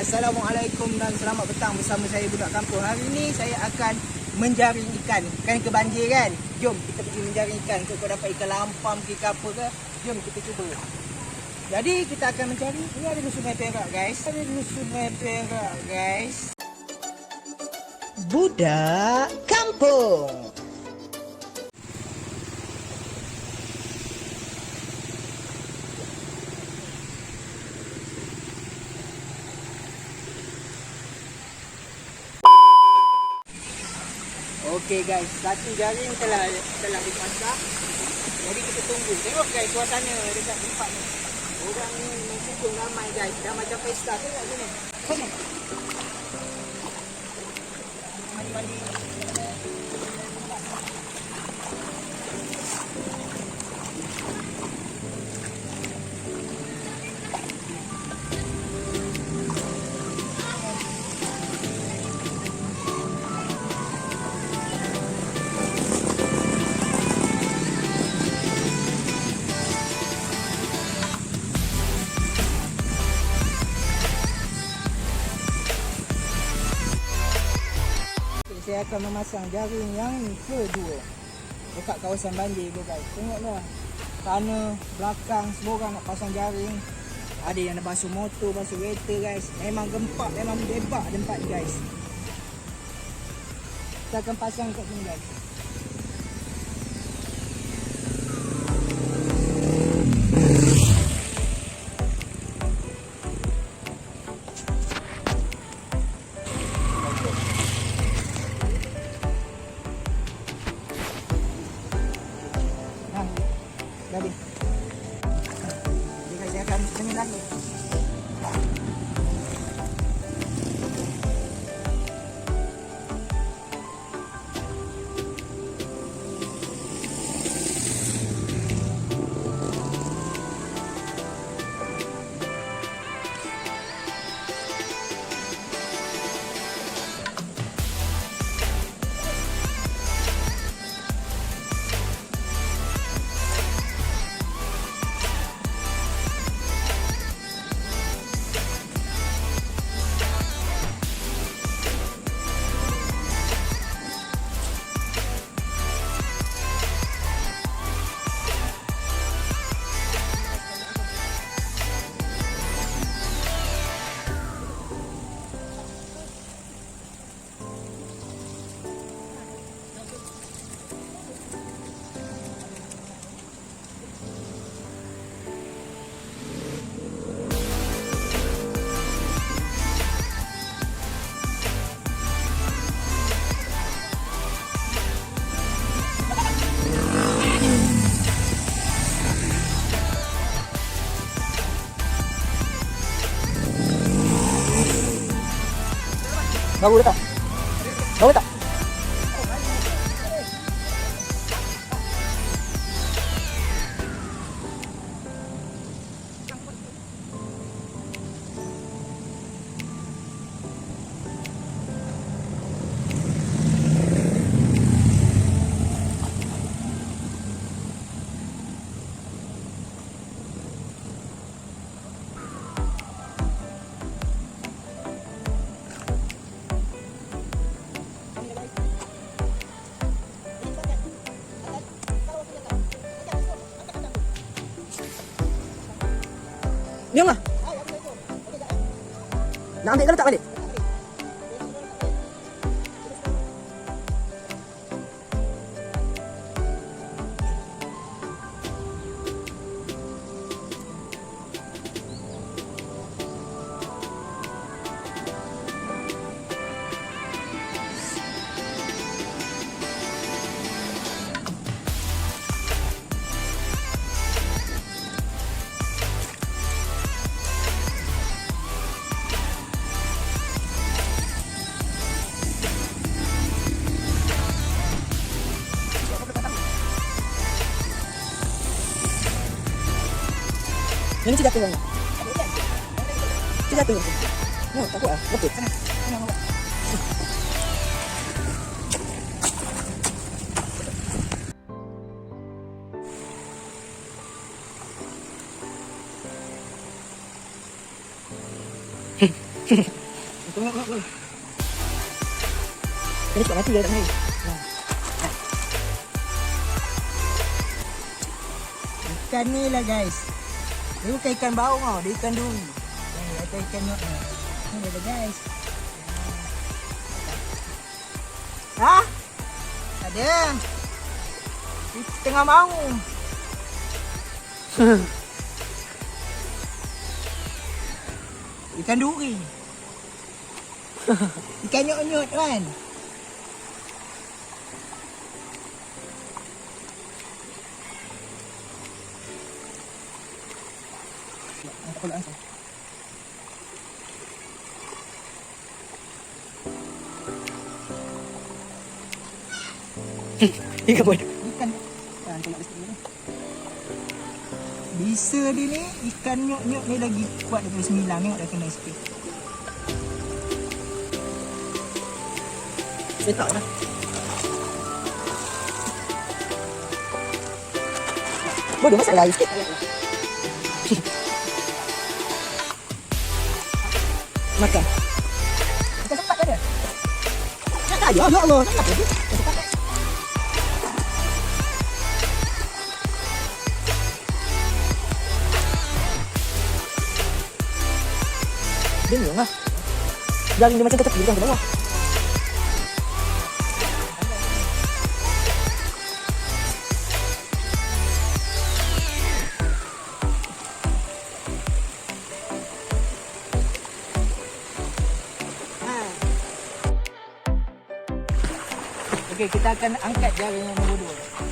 Assalamualaikum dan selamat petang bersama saya Budak Kampung. Hari ini saya akan menjaring ikan. Kan ke banjir kan? Jom kita pergi menjaring ikan. Kau, dapat ikan lampam ke apa ke? Jom kita cuba. Jadi kita akan mencari. Ini ada di sungai Perak guys. Ada di sungai Perak guys. Budak Kampung. Okey guys, satu jaring telah telah dimasak. Jadi kita tunggu. Tengok guys suasana dekat tempat ni. Orang ni mengkukung ramai guys. Dah macam pesta tengok sini. Sini. Akan memasang jaring yang kedua dekat kawasan banjir tu guys. Tengoklah. Tanah, belakang, semua orang nak pasang jaring. Ada yang nak basuh motor, basuh kereta guys. Memang gempak, memang bebak tempat guys. Kita akan pasang kat sini guys. Jadi. Jadi guys, saya akan menyelam ni. Bagus Diam lah. Nak ambil ke letak balik? Yang ni cik jatuh bang. Cik jatuh. Oh, takut ah. Okey, sana. Sana bawa. Tengok tengok. Ini cepat mati dah tak main. Ikan ni lah guys. Dia bukan ikan bau tau. Dia ikan duri. Ni ada ikan nyok ni. Ni dia lah guys. Ha? Ada. Di tengah mau. Ikan duri. Ikan nyok-nyok kan. Aku langsung. Ikan bodoh. Ikan Ikan tengok di sini ni. Bisa dia ni Ikan nyok-nyok ni lagi kuat daripada sembilan Tengok dah kena sikit Saya tak lah. Bodoh masalah air sikit. Makan. Sepat ke ada? Tak ada. Ya Allah. Tak ada. Bingung lah. Jaring dia macam ke tepi bukan ke bawah. Okey, kita akan angkat jari nombor 2.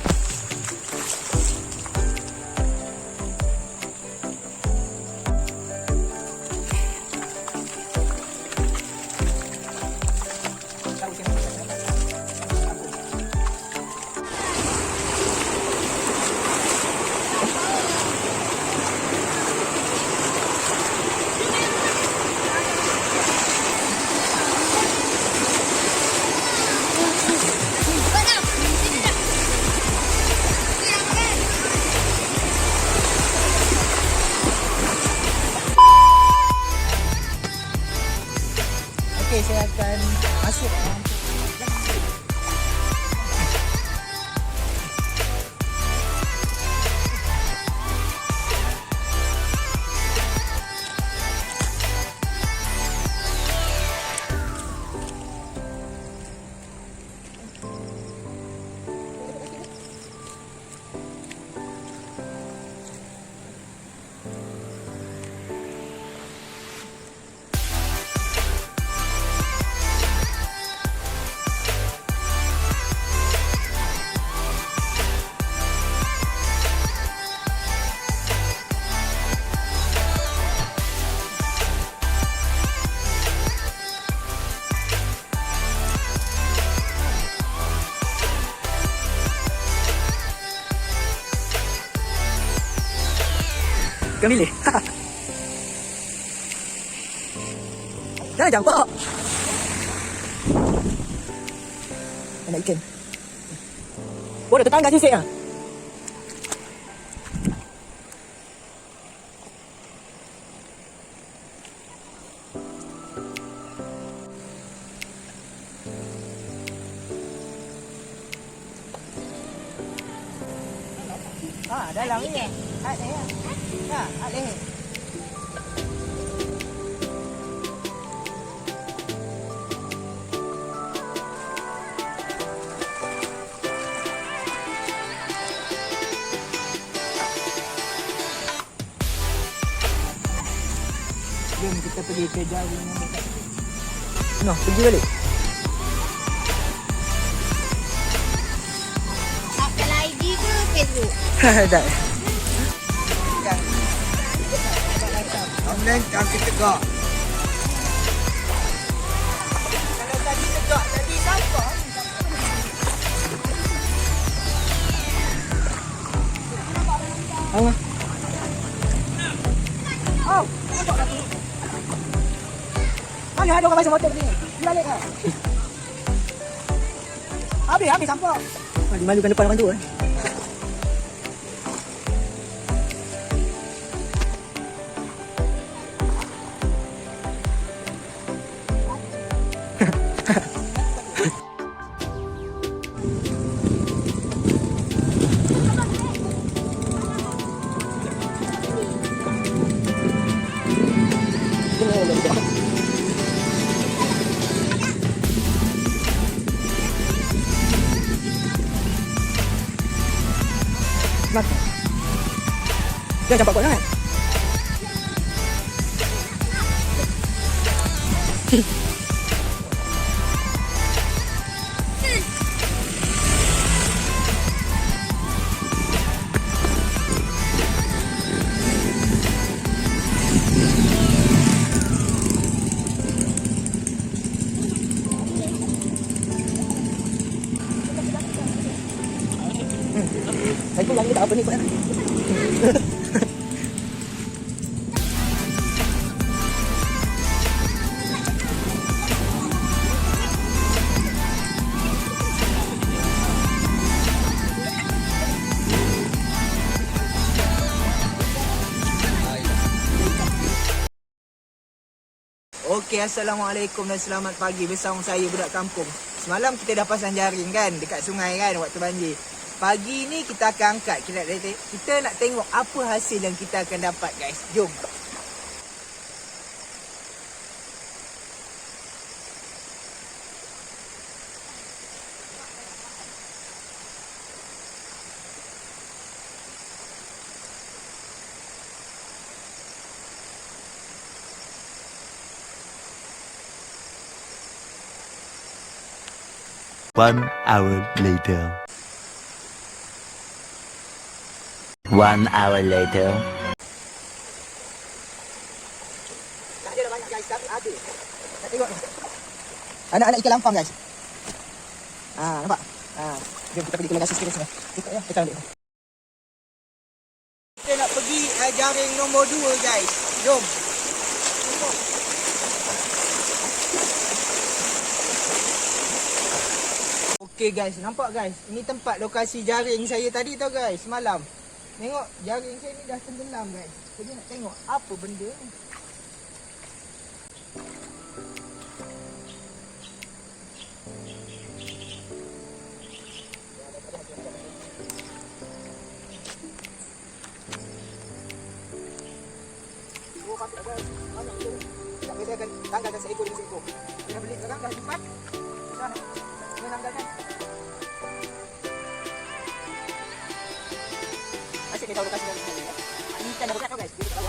Kau pilih. Jangan jampak. Ada ikan. Bodoh tetangga sisik ah. Kita pergi ke dekat. Noh, pergi balik. Apple ID ke Facebook? Dah. Kan. Online kaki tegak. tolong kau pasang motor ni. Balik ah. Habis, habis sampah. Di malukan depan orang tu eh. Ha ha. Dia campak kau kan? Okey, Assalamualaikum dan selamat pagi bersama saya budak kampung. Semalam kita dah pasang jaring kan dekat sungai kan waktu banjir. Pagi ni kita akan angkat kita, kita nak tengok apa hasil yang kita akan dapat guys. Jom. One hour later. One hour later. Tak ada dah banyak guys, tapi ada. Nak tengok ni. Anak-anak ikan lampam guys. Ah, nampak? Ah, jom kita pergi ke lokasi sekitar sini. Kita ya, kita ambil. Kita nak pergi uh, jaring nombor 2 guys. Jom. Tengok. Okey guys, nampak guys. Ini tempat lokasi jaring saya tadi tau guys, semalam. Tengok jaring saya ni dah tenggelam guys. Jadi nak tengok apa benda ni. Asyik dia tahu lokasi yang sini. Ini ikan dah berat tau guys. Dia dekat bawah. Ini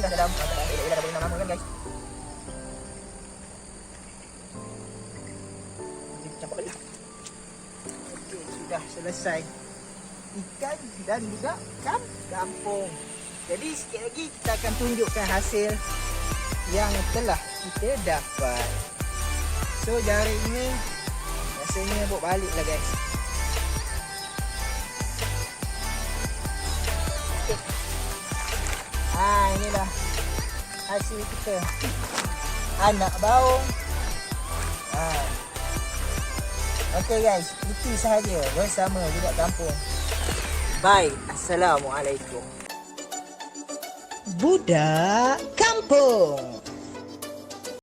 pun dah dalam, dah elok dah boleh nama kan guys. Lah. Sudah selesai. Ikan dan juga kam kampung. Jadi sikit lagi kita akan tunjukkan hasil yang telah kita dapat. So jaring ni rasanya bawa balik lah guys. Ah inilah hasil kita. Anak baung Ha. Okay guys, itu sahaja bersama budak kampung. Bye. Assalamualaikum. Budak kampung.